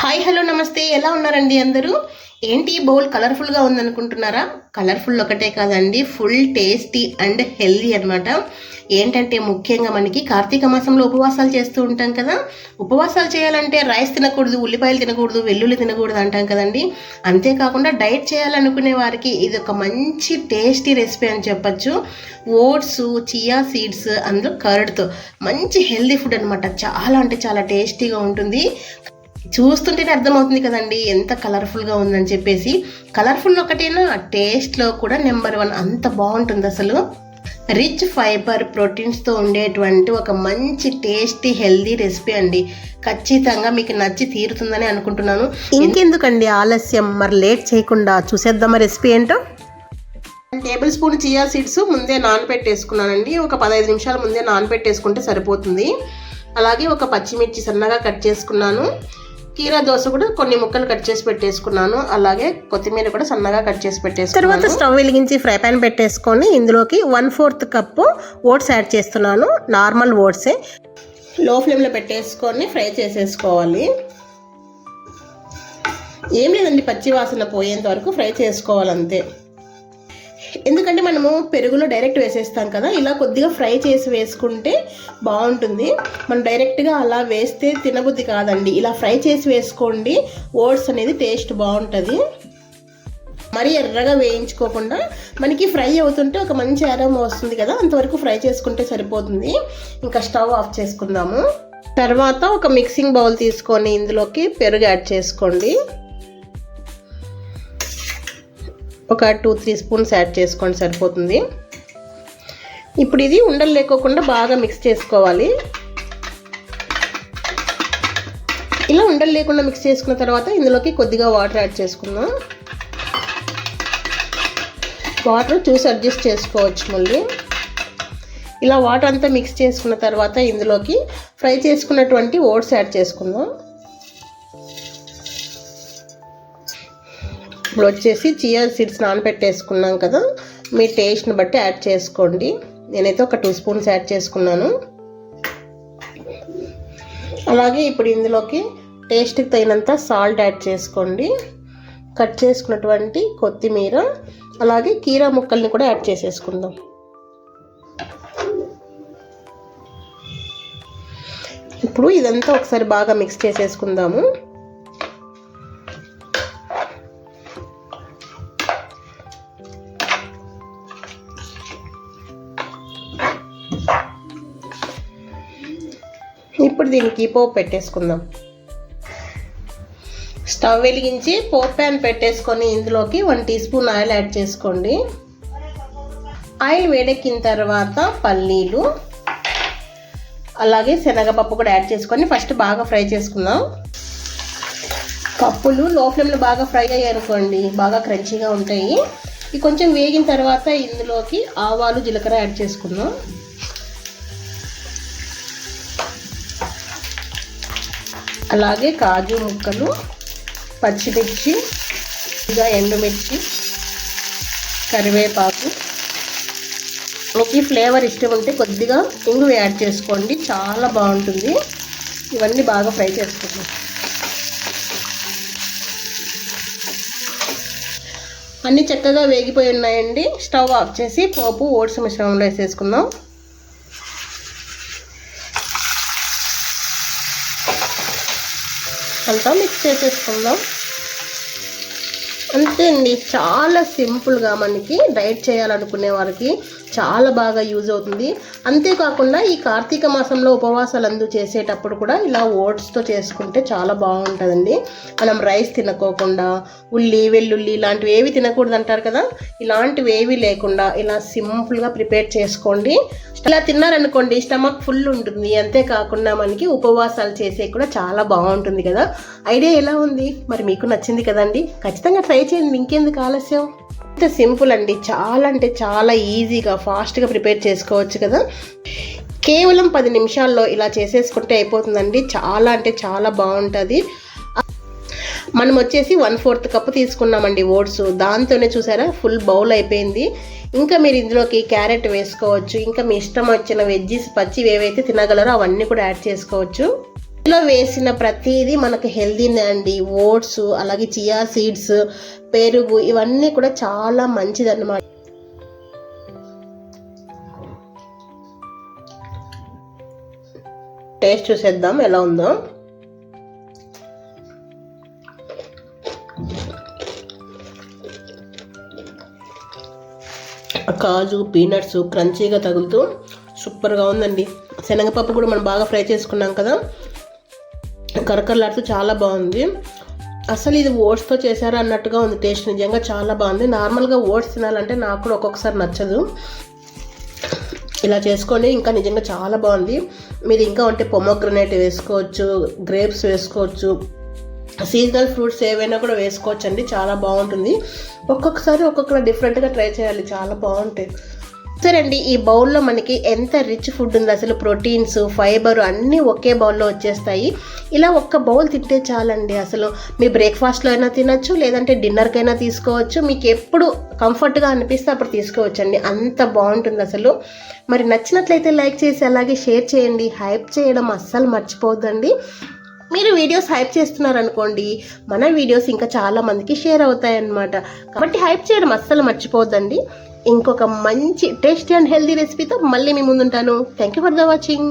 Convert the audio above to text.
Hi hello నమస్తే. ఎలా ఉన్నారండి అందరూ? ఏంటి బౌల్ కలర్ఫుల్గా ఉందనుకుంటున్నారా? కలర్ఫుల్ ఒకటే కాదండి ఫుల్ టేస్టీ అండ్ హెల్దీ అన్నమాట. ఏంటంటే ముఖ్యంగా మనకి కార్తీక మాసంలో ఉపవాసాలు చేస్తూ ఉంటాం కదా. ఉపవాసాలు చేయాలంటే రైస్ తినకూడదు ఉల్లిపాయలు తినకూడదు వెల్లుల్లి తినకూడదు అంటాం కదండి. అంతేకాకుండా డైట్ చేయాలనుకునే వారికి ఇది ఒక మంచి టేస్టీ రెసిపీ అని చెప్పొచ్చు. ఓట్స్ చియా సీడ్స్ అందులో కర్డ్తో మంచి హెల్దీ ఫుడ్ అనమాట చాలా అంటే చాలా టేస్టీగా ఉంటుంది. చూస్తుంటేనే అర్థమవుతుంది కదండి ఎంత కలర్ఫుల్గా ఉందని చెప్పేసి. కలర్ఫుల్ ఒకటేనా? టేస్ట్లో కూడా నెంబర్ వన్ అంత బాగుంటుంది అసలు. రిచ్ ఫైబర్ ప్రోటీన్స్తో ఉండేటువంటి ఒక మంచి టేస్టీ హెల్దీ రెసిపీ అండి. ఖచ్చితంగా మీకు నచ్చి తీరుతుందని అనుకుంటున్నాను. ఇంకెందుకండి ఆలస్యం? మరి లేట్ చేయకుండా చూసేద్దామా రెసిపీ ఏంటో? టేబుల్ స్పూన్ చియా సీడ్స్ ముందే నానబెట్టేసుకున్నానండి. ఒక పదహైదు నిమిషాల ముందే నానబెట్టేసుకుంటే సరిపోతుంది. అలాగే ఒక పచ్చిమిర్చి సన్నగా కట్ చేసుకున్నాను. కీరా దోశ కూడా కొన్ని ముక్కలు కట్ చేసి పెట్టేసుకున్నాను. అలాగే కొత్తిమీర కూడా సన్నగా కట్ చేసి పెట్టేసుకున్నాను. తర్వాత స్టవ్ వెలిగించి ఫ్రై పాన్ పెట్టేసుకొని ఇందులోకి one fourth cup oats add చేస్తున్నాను. నార్మల్ ఓట్సే. లో ఫ్లేమ్లో పెట్టేసుకొని ఫ్రై చేసేసుకోవాలి. ఏం లేదండి పచ్చి వాసన పోయేంత వరకు ఫ్రై చేసుకోవాలంతే. ఎందుకంటే మనము పెరుగులో డైరెక్ట్ వేసేస్తాం కదా ఇలా కొద్దిగా ఫ్రై చేసి వేసుకుంటే బాగుంటుంది. మనం డైరెక్ట్గా అలా వేస్తే తినబుద్ధి కాదండి. ఇలా ఫ్రై చేసి వేసుకోండి ఓట్స్ అనేది టేస్ట్ బాగుంటుంది. మరి ఎర్రగా వేయించుకోకుండా మనకి ఫ్రై అవుతుంటే ఒక మంచి అరమ వస్తుంది కదా అంతవరకు ఫ్రై చేసుకుంటే సరిపోతుంది. ఇంకా స్టవ్ ఆఫ్ చేసుకుందాము. తర్వాత ఒక మిక్సింగ్ బౌల్ తీసుకొని ఇందులోకి పెరుగు యాడ్ చేసుకోండి. ఒక టూ త్రీ స్పూన్స్ యాడ్ చేసుకోండి సరిపోతుంది. ఇప్పుడు ఇది ఉండలు లేకోకుండా బాగా మిక్స్ చేసుకోవాలి. ఇలా ఉండలు లేకుండా మిక్స్ చేసుకున్న తర్వాత ఇందులోకి కొద్దిగా వాటర్ యాడ్ చేసుకుందాం. వాటర్ చూసి అడ్జస్ట్ చేసుకోవచ్చు మళ్ళీ. ఇలా వాటర్ అంతా మిక్స్ చేసుకున్న తర్వాత ఇందులోకి ఫ్రై చేసుకున్నటువంటి ఓట్స్ యాడ్ చేసుకుందాం. ఇప్పుడు వచ్చేసి చియా సీడ్స్ నానబెట్టేసుకున్నాం కదా. మీ టేస్ట్ని బట్టి యాడ్ చేసుకోండి. నేనైతే ఒక టూ స్పూన్స్ యాడ్ చేసుకున్నాను. అలాగే ఇప్పుడు ఇందులోకి టేస్ట్కి తగినంత సాల్ట్ యాడ్ చేసుకోండి. కట్ చేసుకున్నటువంటి కొత్తిమీర అలాగే కీరా ముక్కల్ని కూడా యాడ్ చేసేసుకుందాం. ఇప్పుడు ఇదంతా ఒకసారి బాగా మిక్స్ చేసేసుకుందాము. ఇప్పుడు దీనికి పోపు పెట్టేసుకుందాం. స్టవ్ వెలిగించి పోప్ ప్యాన్ పెట్టేసుకొని ఇందులోకి one teaspoon oil add చేసుకోండి. ఆయిల్ వేడెక్కిన తర్వాత పల్లీలు అలాగే శనగపప్పు కూడా యాడ్ చేసుకొని ఫస్ట్ బాగా ఫ్రై చేసుకుందాం. పప్పులు లో ఫ్లేమ్లో బాగా ఫ్రై అయ్యాయనుకోండి బాగా క్రంచీగా ఉంటాయి. ఇవి కొంచెం వేగిన తర్వాత ఇందులోకి ఆవాలు జీలకర్ర యాడ్ చేసుకుందాం. అలాగే కాజు ముక్కలు పచ్చిమిర్చి ఇంకా ఎండుమిర్చి కరివేపాకు. మీకు ఫ్లేవర్ ఇష్టం ఉంటే కొద్దిగా ఇంగు యాడ్ చేసుకోండి. చాలా బాగుంటుంది. ఇవన్నీ బాగా ఫ్రై చేసుకోండి. అన్నీ చక్కగా వేగిపోయి ఉన్నాయండి. స్టవ్ ఆఫ్ చేసి పోపు ఓట్స్ మిశ్రమంలో వేసేసుకుందాం. అంతా మిక్స్ చేసేసుకుందాం. అంతే అండి చాలా సింపుల్గా మనకి డైట్ చేయాలనుకునే వారికి చాలా బాగా యూజ్ అవుతుంది. అంతేకాకుండా ఈ కార్తీక మాసంలో ఉపవాసాలు అందు చేసేటప్పుడు కూడా ఇలా ఓట్స్తో చేసుకుంటే చాలా బాగుంటుందండి. మనం రైస్ తినకోకుండా ఉల్లి వెల్లుల్లి ఇలాంటివి ఏవి తినకూడదు అంటారు కదా? ఇలాంటివి ఏవి లేకుండా ఇలా సింపుల్గా ప్రిపేర్ చేసుకోండి. ఇలా తిన్నారనుకోండి స్టమక్ ఫుల్ ఉంటుంది. అంతేకాకుండా మనకి ఉపవాసాలు చేసే కూడా చాలా బాగుంటుంది కదా? ఐడియా ఎలా ఉంది? మరి మీకు నచ్చింది కదండి? ఖచ్చితంగా ట్రై చేయండి. ఇంకెందుకు ఆలస్యం? ఇంత సింపుల్ అండి. చాలా అంటే చాలా ఈజీగా ఫాస్ట్గా ప్రిపేర్ చేసుకోవచ్చు కదా. కేవలం పది నిమిషాల్లో ఇలా చేసేసుకుంటే అయిపోతుందండి. చాలా అంటే చాలా బాగుంటుంది. మనం వచ్చేసి వన్ ఫోర్త్ కప్ తీసుకున్నామండి ఓట్స్. దాంతోనే చూసారా ఫుల్ బౌల్ అయిపోయింది. ఇంకా మీరు ఇందులోకి క్యారెట్ వేసుకోవచ్చు. ఇంకా మీ ఇష్టం వచ్చిన వెజ్జీస్ పచ్చి ఏవైతే తినగలరో అవన్నీ కూడా యాడ్ చేసుకోవచ్చు. ఇందులో వేసిన ప్రతిదీ మనకు హెల్దీనే అండి. ఓట్స్ అలాగే చియా సీడ్స్ పెరుగు ఇవన్నీ కూడా చాలా మంచిది అన్నమాట టేస్ట్ చూసేద్దాం ఎలా ఉందో. కాజు పీనట్స్ క్రంచీగా తగులుతూ సూపర్గా ఉందండి. శనగపప్పు కూడా మనం బాగా ఫ్రై చేసుకున్నాం కదా. కరకరలాడుతూ చాలా బాగుంది. అసలు ఇది ఓట్స్తో చేశారా అన్నట్టుగా ఉంది. టేస్ట్ నిజంగా చాలా బాగుంది. నార్మల్గా ఓట్స్ తినాలంటే నాకు కూడా ఒక్కొక్కసారి నచ్చదు. ఇలా చేసుకోండి. ఇంకా నిజంగా చాలా బాగుంది. మీరు ఇంకా ఉంటే పొమోగ్రనేట్ వేసుకోవచ్చు గ్రేప్స్ వేసుకోవచ్చు సీజనల్ ఫ్రూట్స్ ఏవైనా కూడా వేసుకోవచ్చు అండి చాలా బాగుంటుంది. ఒక్కొక్కసారి ఒక్కొక్క డిఫరెంట్గా ట్రై చేయాలి. చాలా బాగుంటాయి. సరే అండి ఈ బౌల్లో మనకి ఎంత రిచ్ ఫుడ్ ఉంది. అసలు ప్రోటీన్స్ ఫైబర్ అన్నీ ఒకే బౌల్లో వచ్చేస్తాయి. ఇలా ఒక్క బౌల్ తింటే చాలండి. అసలు మీ బ్రేక్ఫాస్ట్లో అయినా తినచ్చు లేదంటే డిన్నర్కైనా తీసుకోవచ్చు. మీకు ఎప్పుడు కంఫర్ట్గా అనిపిస్తే అప్పుడు తీసుకోవచ్చండి. అంత బాగుంటుంది అసలు. మరి నచ్చినట్లయితే లైక్ చేసి అలాగే షేర్ చేయండి. హైప్ చేయడం అస్సలు మర్చిపోవద్దండి. మీరు వీడియోస్ హైప్ చేస్తున్నారనుకోండి మన వీడియోస్ ఇంకా చాలా మందికి షేర్ అవుతాయి అన్నమాట కాబట్టి హైప్ చేయడం అస్సలు మర్చిపోవద్దండి. ఇంకొక మంచి టేస్టీ అండ్ హెల్దీ రెసిపీతో మళ్ళీ మీ ముందుంటాను. Thank you for the watching